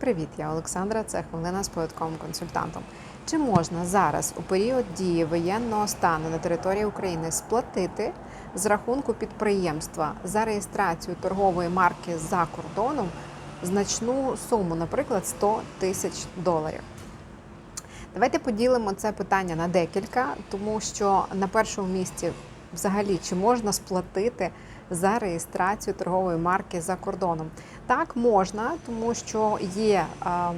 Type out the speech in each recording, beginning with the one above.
Привіт, я Олександра. Це хвилина з податковим консультантом. Чи можна зараз у період дії воєнного стану на території України сплатити з рахунку підприємства за реєстрацію торгової марки за кордоном значну суму, наприклад, 100 тисяч доларів? Давайте поділимо це питання на декілька, тому що на першому місці взагалі чи можна сплатити за реєстрацію торгової марки за кордоном? Так, можна, тому що є ем,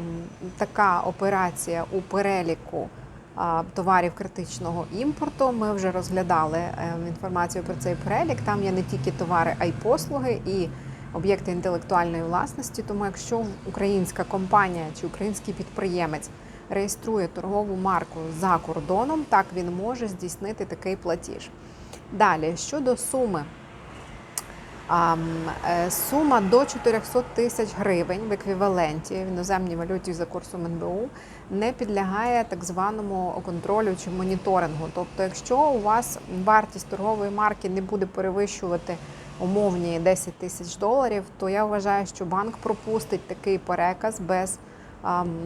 така операція у переліку а, товарів критичного імпорту. Ми вже розглядали ем, інформацію про цей перелік. Там є не тільки товари, а й послуги і об'єкти інтелектуальної власності. Тому, якщо українська компанія чи український підприємець реєструє торгову марку за кордоном, так він може здійснити такий платіж. Далі щодо суми. Е, Сума до 400 тисяч гривень в еквіваленті в іноземній валюті за курсом НБУ не підлягає так званому контролю чи моніторингу. Тобто, якщо у вас вартість торгової марки не буде перевищувати умовні 10 тисяч доларів, то я вважаю, що банк пропустить такий переказ без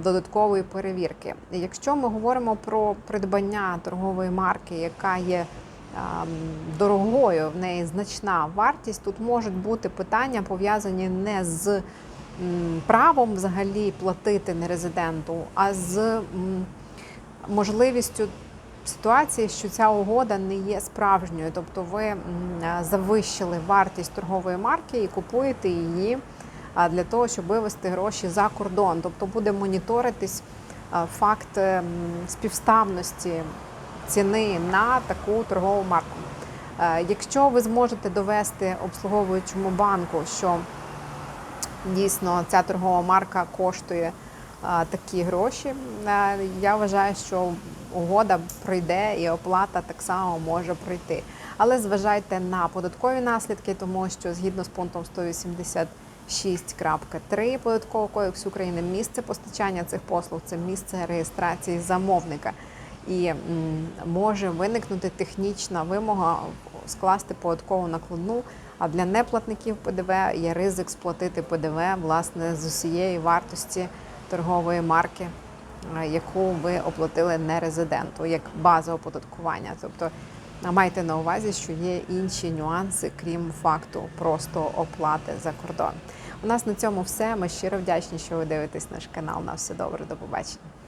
додаткової перевірки. Якщо ми говоримо про придбання торгової марки, яка є дорогою, в неї значна вартість. Тут можуть бути питання пов'язані не з правом взагалі платити нерезиденту, а з можливістю ситуації, що ця угода не є справжньою. Тобто ви завищили вартість торгової марки і купуєте її для того, щоб вивести гроші за кордон. Тобто буде моніторитись факт ем, співставності ціни на таку торгову марку. Е, Якщо ви зможете довести обслуговуючому банку, що дійсно ця торгова марка коштує е, такі гроші, е, я вважаю, що угода пройде і оплата так само може пройти. Але зважайте на податкові наслідки, тому що згідно з пунктом 186.3 податкового кодексу України місце постачання цих послуг це місце реєстрації замовника і може виникнути технічна вимога скласти податкову накладну. А для неплатників ПДВ є ризик сплатити ПДВ власне з усієї вартості торгової марки, е, яку ви оплатили нерезиденту, як база оподаткування. Тобто майте на увазі, що є інші нюанси, крім факту просто оплати за кордон. У нас на цьому все. Ми щиро вдячні, що ви дивитесь наш канал. На все добре, до побачення.